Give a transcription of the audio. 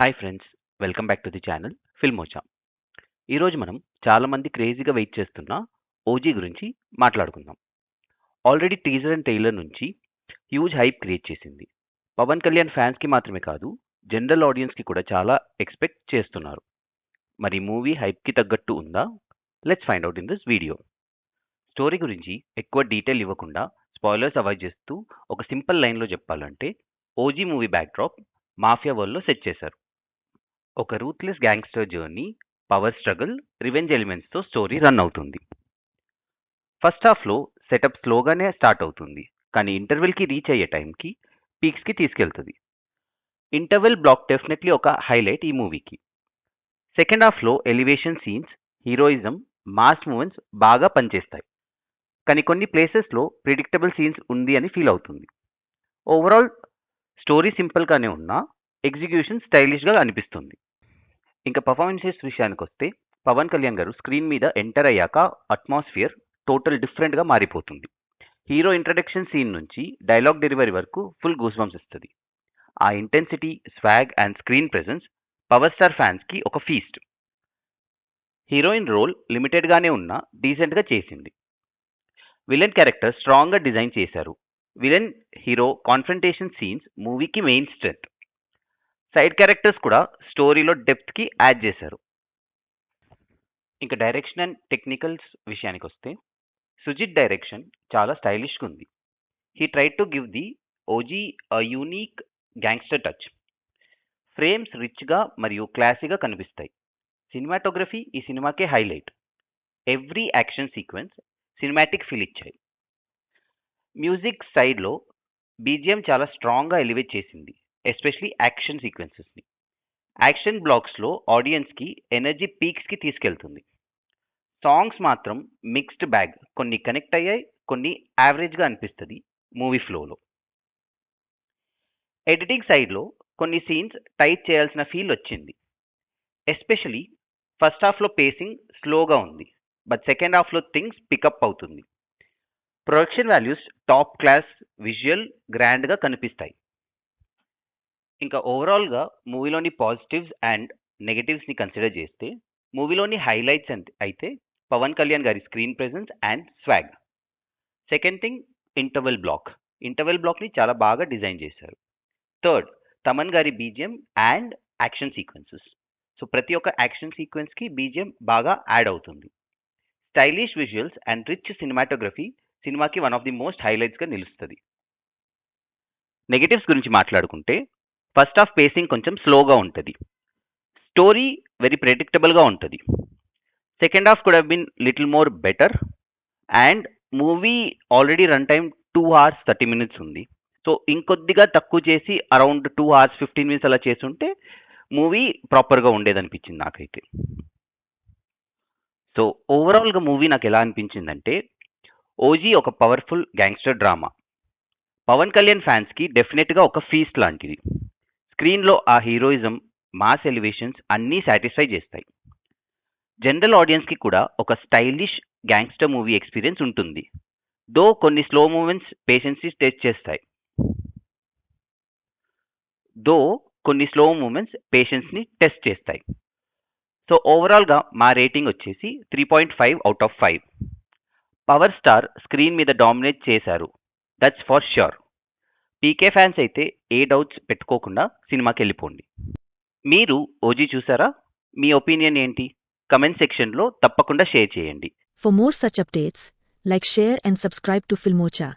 Hi friends welcome back to the channel Filmocha ఈరోజు మనం చాలామంది క్రేజీగా వెయిట్ చేస్తున్న ఓజీ గురించి మాట్లాడుకుందాం. ఆల్రెడీ టీజర్ అండ్ టైలర్ నుంచి హ్యూజ్ హైప్ క్రియేట్ చేసింది. పవన్ కళ్యాణ్ ఫ్యాన్స్కి మాత్రమే కాదు జనరల్ ఆడియన్స్కి కూడా చాలా ఎక్స్పెక్ట్ చేస్తున్నారు. మరి మూవీ హైప్కి తగ్గట్టు ఉందా? Let's find out in this video story గురించి ఎక్కువ డీటెయిల్ ఇవ్వకుండా స్పాయిలర్స్ అవాయిడ్ చేస్తూ ఒక సింపుల్ లైన్లో చెప్పాలంటే ఓజీ మూవీ బ్యాక్డ్రాప్ మాఫియా వరల్డ్లో సెట్ చేశారు. ఒక ruthless gangster journey power struggle revenge ఎలిమెంట్స్తో story run అవుతుంది. ఫస్ట్ హాఫ్లో సెటప్ స్లోగానే స్టార్ట్ అవుతుంది. కానీ ఇంటర్వెల్కి రీచ్ అయ్యే టైంకి పీక్స్కి తీసుకెళ్తుంది. ఇంటర్వెల్ బ్లాక్ డెఫినెట్లీ ఒక హైలైట్ ఈ మూవీకి సెకండ్ హాఫ్లో elevation scenes heroism mass moments బాగా పనిచేస్తాయి. కానీ కొన్ని ప్లేసెస్లో ప్రిడిక్టబుల్ సీన్స్ ఉంది అని ఫీల్ అవుతుంది. ఓవరాల్ స్టోరీ సింపుల్గానే ఉన్నా ఎగ్జిక్యూషన్ స్టైలిష్గా అనిపిస్తుంది. ఇంకా పర్ఫార్మెన్సెస్ విషయానికి వస్తే పవన్ కళ్యాణ్ గారు స్క్రీన్ మీద ఎంటర్ అయ్యాక అట్మాస్ఫియర్ టోటల్ డిఫరెంట్గా మారిపోతుంది. హీరో ఇంట్రడక్షన్ సీన్ నుంచి డైలాగ్ డెలివరీ వరకు ఫుల్ గూస్ బంప్స్ ఇస్తుంది ఆ intensity swag and screen presence power star ఫ్యాన్స్కి ఒక ఫీస్ట్ హీరోయిన్ రోల్ లిమిటెడ్గానే ఉన్నా డీసెంట్గా చేసింది. విలన్ క్యారెక్టర్ స్ట్రాంగ్గా డిజైన్ చేశారు. విలన్ హీరో కాన్ఫ్రంటేషన్ సీన్స్ మూవీకి మెయిన్ స్ట్రెంత్ సైడ్ క్యారెక్టర్స్ కూడా స్టోరీలో డెప్త్కి యాడ్ చేశారు. ఇంకా డైరెక్షన్ అండ్ టెక్నికల్స్ విషయానికి వస్తే సుజిత్ డైరెక్షన్ చాలా స్టైలిష్గా ఉంది. He try to give the OG unique gangster touch. Frames రిచ్గా మరియు క్లాసీగా కనిపిస్తాయి. సినిమాటోగ్రఫీ ఈ సినిమాకే highlight. Every action sequence cinematic feel ఇచ్చాయి. మ్యూజిక్ సైడ్లో బీజిఎం చాలా స్ట్రాంగ్గా ఎలివేట్ చేసింది. ఎస్పెషలీ యాక్షన్ సీక్వెన్సెస్ని. యాక్షన్ బ్లాక్స్లో ఆడియన్స్కి ఎనర్జీ పీక్స్కి తీసుకెళ్తుంది. సాంగ్స్ మాత్రం మిక్స్డ్ బ్యాగ్ కొన్ని కనెక్ట్ అయ్యాయి కొన్ని యావరేజ్గా అనిపిస్తుంది మూవీ ఫ్లోలో. ఎడిటింగ్ సైడ్లో కొన్ని సీన్స్ టైట్ చేయాల్సిన ఫీల్ వచ్చింది. ఎస్పెషలీ ఫస్ట్ హాఫ్లో పేసింగ్ స్లోగా ఉంది బట్ సెకండ్ హాఫ్లో థింగ్స్ పికప్ అవుతుంది. Production values top class visual గ్రాండ్గా కనిపిస్తాయి. ఇంకా ఓవరాల్గా మూవీలోని పాజిటివ్స్ అండ్ నెగటివ్స్ని కన్సిడర్ చేస్తే మూవీలోని హైలైట్స్ అంత అయితే పవన్ కళ్యాణ్ గారి screen presence and swag second thing interval block interval బ్లాక్ని చాలా బాగా డిజైన్ చేశారు. థర్డ్ తమన్ గారి BGM and action sequences so ప్రతి ఒక్క యాక్షన్ సీక్వెన్స్కి బీజిఎం బాగా యాడ్ అవుతుంది. Stylish visuals and rich cinematography సినిమాకి వన్ ఆఫ్ ది మోస్ట్ హైలైట్స్గా నిలుస్తుంది. నెగటివ్స్ గురించి మాట్లాడుకుంటే ఫస్ట్ హాఫ్ పేసింగ్ కొంచెం స్లోగా ఉంటుంది. స్టోరీ వెరీ ప్రెడిక్టబుల్గా ఉంటుంది. Second half could been little more better and movie already run time two hours thirty minutes ఉంది. సో ఇంకొద్దిగా తక్కువ చేసి around two hours fifteen minutes అలా చేసి ఉంటే మూవీ ప్రాపర్గా ఉండేదనిపించింది నాకైతే. సో ఓవరాల్గా మూవీ నాకు ఎలా అనిపించిందంటే ఓజీ ఒక powerful gangster drama Pawan Kalyan ఫ్యాన్స్కి డెఫినెట్గా ఒక ఫీస్ట్ లాంటిది. స్క్రీన్లో ఆ హీరోయిజం మాస్ ఎలివేషన్స్ అన్నీ సాటిస్ఫై చేస్తాయి. జనరల్ ఆడియన్స్కి కూడా ఒక స్టైలిష్ గ్యాంగ్స్టర్ మూవీ ఎక్స్పీరియన్స్ ఉంటుంది. దో కొన్ని స్లో మూమెంట్స్ పేషెన్స్ని టెస్ట్ చేస్తాయి. దో కొన్ని స్లో మూమెంట్స్ పేషెన్స్ని టెస్ట్ చేస్తాయి. సో ఓవరాల్గా మా రేటింగ్ వచ్చేసి three point five out of five. Power star screen మీద డామినేట్ చేశారు. That's for sure. PK fans అయితే ఏ డౌట్స్ పెట్టుకోకుండా సినిమాకి వెళ్ళిపోండి. మీరు ఓజీ చూసారా? మీ ఒపీనియన్ ఏంటి? కమెంట్ సెక్షన్లో తప్పకుండా షేర్ చేయండి. For more such updates like share and subscribe to Filmocha